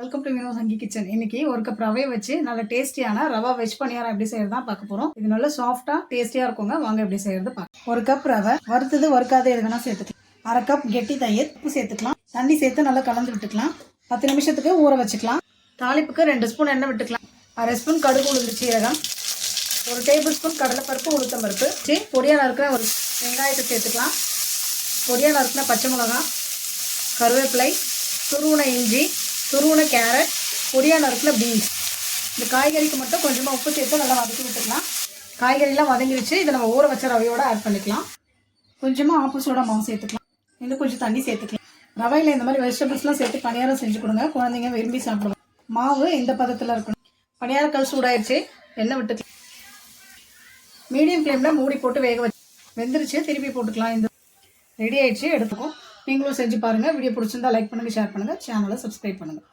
Welcome to Vino Sangi kitchen இன்னைக்கு ஒரு cup ரவையை வச்சு நல்ல டேஸ்டியான ரவா வெஜ் பணியாரம் எப்படி செய்யறது தான் பார்க்க போறோம். இது நல்ல சாஃப்டா டேஸ்டியா இருக்குங்க. வாங்க எப்படி செய்யறது பார்க்க ஒரு கப் ரவை வறுத்தது வறுக்காத எதுனா சேர்த்துக்கலாம். அரை கப் கெட்டி தயிர் உப்பு சேர்த்துக்கலாம். தண்ணி சேர்த்து நல்லா கலந்து விட்டுக்கலாம். பத்து நிமிஷத்துக்கு ஊற வச்சுக்கலாம். தாளிப்புக்கு ரெண்டு ஸ்பூன் எண்ணெய் விட்டுக்கலாம். அரை ஸ்பூன் கடுகு உளுந்து சீரகம். ஒரு டேபிள் ஸ்பூன் கடலைப்பருப்பு உளுத்தம் பருப்பு சரி பொடியாக நறுக்கிற ஒரு வெங்காயத்தை சேர்த்துக்கலாம். பொடியாக நறுக்கின பச்சை மிளகாய் கருவேப்பிலை துருவன இஞ்சி துருவன கேரட் பொடியாக நறுக்கின பீன்ஸ் இந்த காய்கறிக்கு மட்டும் கொஞ்சமாக உப்பு சேர்த்து நல்லா வதக்கி விட்டுக்கலாம். காய்கறிலாம் வதங்கிடுச்சு இதை நம்ம ஊற வச்ச ரவையோடு ஆட் பண்ணிக்கலாம். கொஞ்சமாக ஆப்பு மாவு சேர்த்துக்கலாம். இன்னும் கொஞ்சம் தண்ணி சேர்த்துக்கலாம். ரவையில் இந்த மாதிரி வெஜிடபிள்ஸ்லாம் சேர்த்து பணியாரம் செஞ்சு கொடுங்க. குழந்தைங்க விரும்பி சாப்பிடுவாங்க மாவு இந்த பதத்தில் இருக்கணும். பணியாரக்கல் சூடாயிடுச்சு எண்ணெய் விட்டுக்கலாம். மீடியம் ஃப்ளேமில் மூடி போட்டு வேக வச்சு வெந்துருச்சு. திருப்பி போட்டுக்கலாம். இந்த ரெடி ஆயிடுச்சு. எடுத்துக்கோ. நீங்களும் செஞ்சு பாருங்கள் வீடியோ பிடிச்சிருந்தா லைக் பண்ணுங்கள் ஷேர் பண்ணுங்கள் சேனலை சப்ஸ்கிரைப் பண்ணுங்கள்